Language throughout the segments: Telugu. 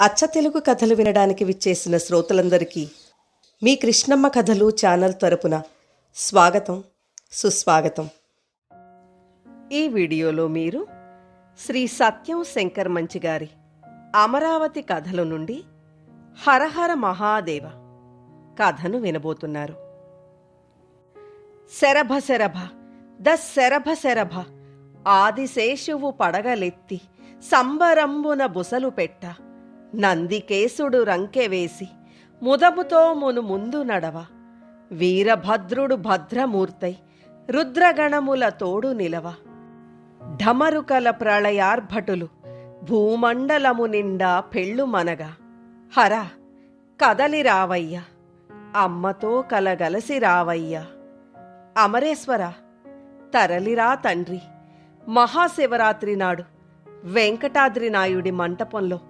అచ్చ తెలుగు కథలు వినడానికి విచ్చేసిన శ్రోతలందరికీ మీ కృష్ణమ్మ కథలు ఛానల్ తరపున స్వాగతం సుస్వాగతం. ఈ వీడియోలో మీరు శ్రీ సత్యం శంకర్ మంచి గారి అమరావతి కథల నుండి హరహర మహాదేవ కథను వినబోతున్నారు. శరభ శరభ ద శరభ శరభ ఆదిశేషువు పడగలెత్తి సంబరంబున బుసలు పెట్ట నందికేశుడు రంకెవేసి ముదముతో మును ముందు నడవ. వీరభద్రుడు భద్రమూర్తై రుద్రగణముల తోడు నిలవ. ఢమరుకల ప్రళయార్భటులు భూమండలము నిండా పెళ్ళు మనగా. హర కదలి రావయ్యా. అమ్మతో కలగలసి రావయ్యా. అమరేశ్వర తరలిరా తండ్రి. మహాశివరాత్రి నాడు వెంకటాద్రి నాయుడి మంటపంలో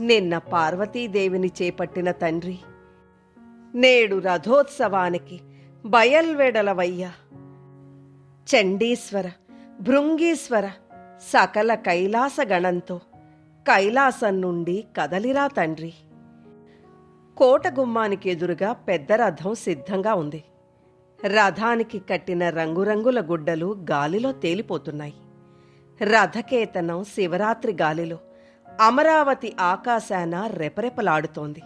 నిన్న పార్వతీదేవిని చేపట్టిన తండ్రి. నేడు రథోత్సవానికి బయల్వెడలవయ్యా. చండీశ్వర భృంగీశ్వర సకల కైలాస గణంతో కైలాసం నుండి కదలిరా తండ్రి. కోట గుమ్మానికి ఎదురుగా పెద్ద రథం సిద్ధంగా ఉంది. రథానికి కట్టిన రంగురంగుల గుడ్డలు గాలిలో తేలిపోతున్నాయి. రథకేతనం శివరాత్రి గాలిలో అమరావతి ఆకాశాన రెపరెపలాడుతోంది.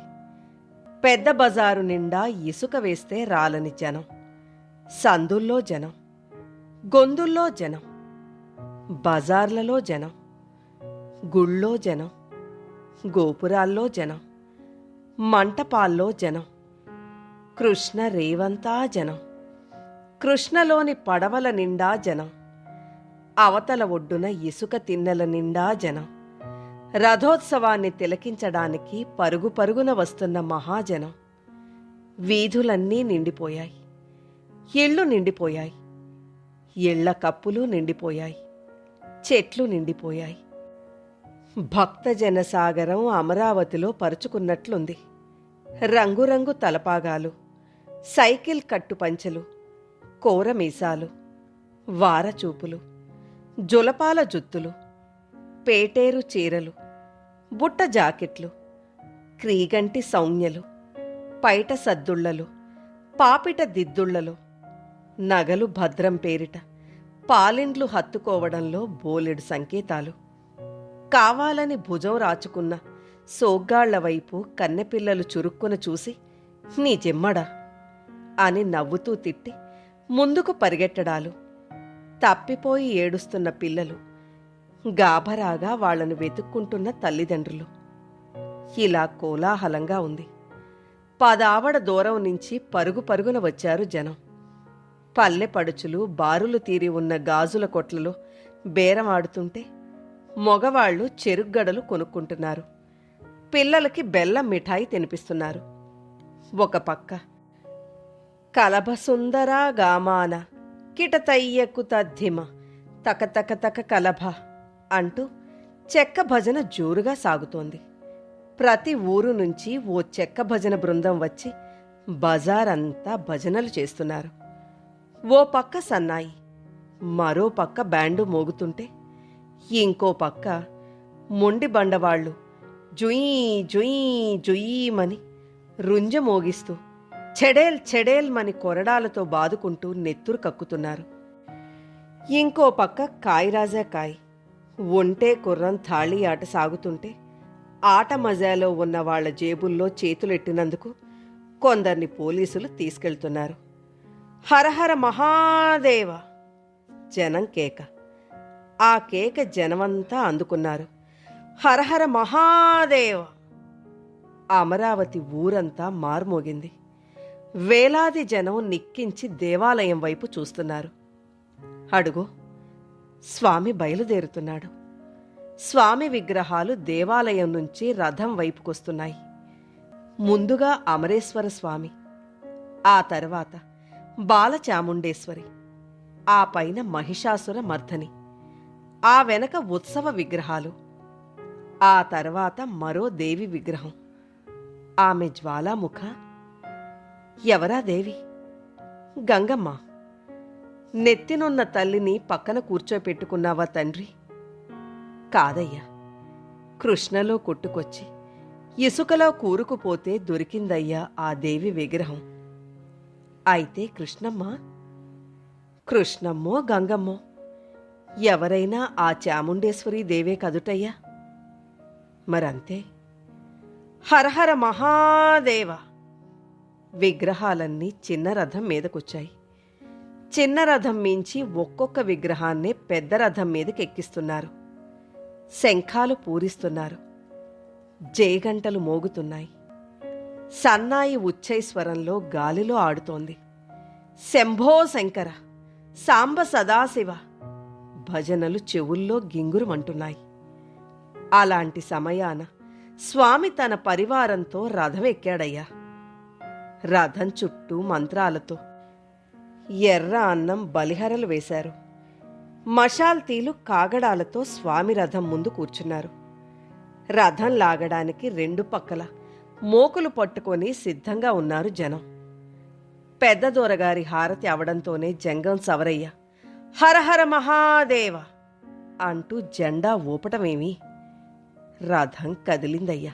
పెద్ద బజారు నిండా ఇసుక వేస్తే రాలని జనం. సందుల్లో జనం. గొందుల్లో జనం. బజార్లలో జనం. గుళ్ళో జనం. గోపురాల్లో జనం. మంటపాల్లో జనం. కృష్ణ రేవంతా జనం. కృష్ణలోని పడవల నిండా జనం. అవతల ఒడ్డున ఇసుక తిన్నెల నిండా జనం. రథోత్సవాన్ని తిలకించడానికి పరుగు పరుగున వస్తున్న మహాజనం. వీధులన్నీ నిండిపోయాయి. ఇళ్ళు నిండిపోయాయి. ఇళ్ళ కప్పులు నిండిపోయాయి. చెట్లు నిండిపోయాయి. భక్తజన సాగరం అమరావతిలో పరుచుకున్నట్లుంది. రంగురంగు తలపాగాలు సైకిల్ కట్టుపంచెలు కోరమీసాలు వారచూపులు జులపాల జుత్తులు పేటేరు చీరలు బుట్ట జాకెట్లు క్రీగంటి సౌజ్ఞలు పైట సద్దుళ్ళలు పాపిట దిద్దుళ్ళలో నగలు భద్రం పేరిట పాలిండ్లు హత్తుకోవడంలో బోలెడు సంకేతాలు. కావాలని భుజం రాచుకున్న సోగ్గాళ్ళ వైపు కన్నెపిల్లలు చురుక్కున చూసి నీ జిమ్మడా? అని నవ్వుతూ తిట్టి ముందుకు పరిగెట్టడాలు. తప్పిపోయి ఏడుస్తున్న పిల్లలు గాభరాగా వాళ్ళను వెతుక్కుంటున్న తల్లిదండ్రులు. ఇలా కోలాహలంగా ఉంది. పదావడ దూరం నుంచి పరుగు పరుగున వచ్చారు జనం. పల్లె పడుచులు బారులు తీరి ఉన్న గాజుల కొట్లలో బేరమాడుతుంటే మగవాళ్ళు చెరుగ్గడలు కొనుక్కుంటున్నారు. పిల్లలకి బెల్లం మిఠాయి తినిపిస్తున్నారు. ఒక పక్క కలభసుందరా గామాన కిటతయ్యకు తద్ధిమ తక తక తక కలభ. అంటూ చెక్క భజన జోరుగా సాగుతోంది. ప్రతి ఊరు నుంచి ఓ చెక్క భజన బృందం వచ్చి బజార్ అంతా భజనలు చేస్తున్నారు. ఓ పక్క సన్నాయి మరో పక్క బ్యాండు మోగుతుంటే ఇంకో పక్క మొండి బండవాళ్ళు జుయీ జుయీ జుయీమని రుంజ మోగిస్తూ చెడేల్ చెడేల్ మని కొరడాలతో బాదుకుంటూ నెత్తురు కక్కుతున్నారు. ఇంకో పక్క కాయరాజా కాయ్ ఒంటే కుర్రం థాళీ ఆట సాగుతుంటే ఆట మజాలో ఉన్న వాళ్ళ జేబుల్లో చేతులెట్టినందుకు కొందరిని పోలీసులు తీసుకెళ్తున్నారు. హరహర మహాదేవ! జనం కేక. ఆ కేక జనమంతా అందుకున్నారు. హరహర మహాదేవ! అమరావతి ఊరంతా మార్మోగింది. వేలాది జనం నిక్కించి దేవాలయం వైపు చూస్తున్నారు. అడుగు. స్వామి బయలుదేరుతున్నాడు. స్వామి విగ్రహాలు దేవాలయం నుంచి రథం వైపుకొస్తున్నాయి. ముందుగా అమరేశ్వర స్వామి ఆ తర్వాత బాలచాముండేశ్వరి ఆ పైన మహిషాసుర మర్ధని ఆ వెనక ఉత్సవ విగ్రహాలు ఆ తర్వాత మరో దేవి విగ్రహం. ఆమె జ్వాలాముఖ ఎవరా దేవి? గంగమ్మ. నెత్తినున్న తల్లిని పక్కన కూర్చోపెట్టుకున్నావా తండ్రి? కాదయ్యా. కృష్ణలో కొట్టుకొచ్చి ఇసుకలో కూరుకుపోతే దొరికిందయ్యా ఆ దేవి విగ్రహం. అయితే కృష్ణమ్మ కృష్ణమ్మో గంగమ్మో ఎవరైనా ఆ చాముండేశ్వరి దేవే కదుటయ్యా? మరంతే. హరహర మహాదేవ! విగ్రహాలన్నీ చిన్న రథం మీదకొచ్చాయి. చిన్న రథం మించి ఒక్కొక్క విగ్రహాన్ని పెద్ద రథం మీదకి ఎక్కిస్తున్నారు. శంఖాలు పూరిస్తున్నారు. జయగంటలు మోగుతున్నాయి. సన్నాయి ఉచ్చైస్వరంలో గాలిలో ఆడుతోంది. శంభో శంకర సాంబ సదాశివ భజనలు చెవుల్లో గింగురుమంటున్నాయి. అలాంటి సమయాన స్వామి తన పరివారంతో రథం ఎక్కాడయ్యా. రథం చుట్టూ మంత్రాలతో ఎర్ర అన్నం బలిహరలు వేశారు. మషాల్తీలు కాగడాలతో స్వామి రథం ముందు కూర్చున్నారు. రథం లాగడానికి రెండు పక్కల మోకులు పట్టుకొని సిద్ధంగా ఉన్నారు జనం. పెద్ద దూరగారి హారతి అవడంతోనే జంగం సవరయ్య. హరహర మహాదేవ అంటూ జెండా ఊపటమేమి? రథం కదిలిందయ్యా.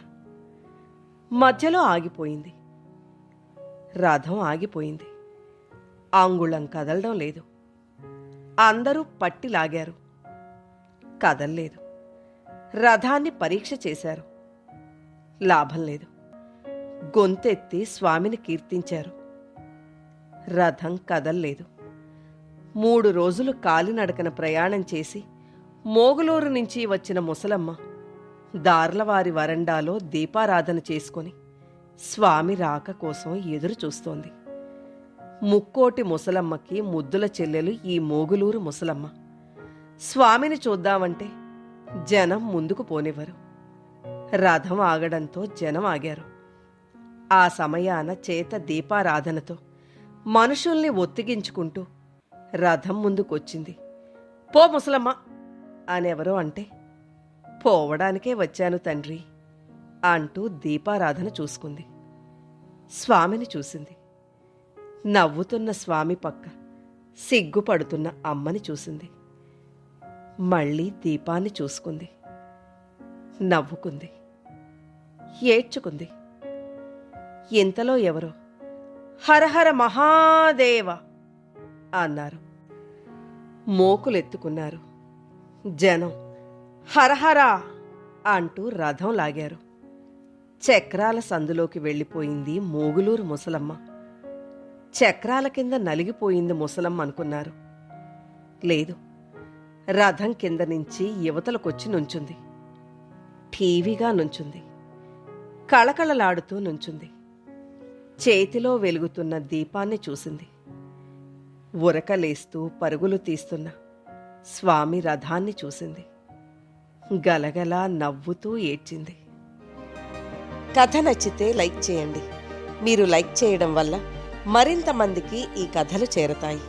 మధ్యలో ఆగిపోయింది. రథం ఆగిపోయింది. అంగుళం కదలడం లేదు. అందరూ పట్టి లాగారు. కదల్లేదు. రథాన్ని పరీక్ష చేశారు. లాభం లేదు. గొంతెత్తి స్వామిని కీర్తించారు. రథం కదల్లేదు. మూడు రోజులు కాలినడకన ప్రయాణం చేసి మోగులూరు నుంచి వచ్చిన ముసలమ్మ దార్లవారి వరండాలో దీపారాధన చేసుకొని స్వామి రాక కోసం ఎదురు చూస్తోంది. ముక్కోటి ముసలమ్మకి ముద్దుల చెల్లెలు ఈ మోగులూరు ముసలమ్మ. స్వామిని చూద్దామంటే జనం ముందుకు పోనివ్వరు. రథం ఆగడంతో జనం ఆగారు. ఆ సమయాన చేత దీపారాధనతో మనుషుల్ని ఒత్తిగించుకుంటూ రథం ముందుకొచ్చింది. పో ముసలమ్మ అనెవరో అంటే పోవడానికే వచ్చాను తండ్రి అంటూ దీపారాధన చూసుకుంది. స్వామిని చూసింది. నవ్వుతున్న స్వామి పక్క సిగ్గుపడుతున్న అమ్మని చూసింది. మళ్ళీ దీపాన్ని చూసుకుంది. నవ్వుకుంది. ఏడ్చుకుంది. ఇంతలో ఎవరో హరహర మహాదేవ అన్నారు. మోకులెత్తుకున్నారు. జనం హరహర అంటూ రథం లాగారు. చక్రాల సందులోకి వెళ్ళిపోయింది మోగులూరు ముసలమ్మ. చక్రాల కింద నలిగిపోయింది ముసలమ్మ అనుకున్నారు. లేదు రథం కింద నుంచి యువతలకొచ్చి నుంచుంది. ఠీవిగా నుంచుంది. కళకళలాడుతూ నుంచుంది. చేతిలో వెలుగుతున్న దీపాన్ని చూసింది. ఉరకలేస్తూ పరుగులు తీస్తున్న స్వామి రథాన్ని చూసింది. గలగలా నవ్వుతూ ఏడ్చింది. కథ నచ్చితే లైక్ చేయండి. మీరు లైక్ చేయడం వల్ల మరింత మందికి ఈ కథలు చేరతాయి.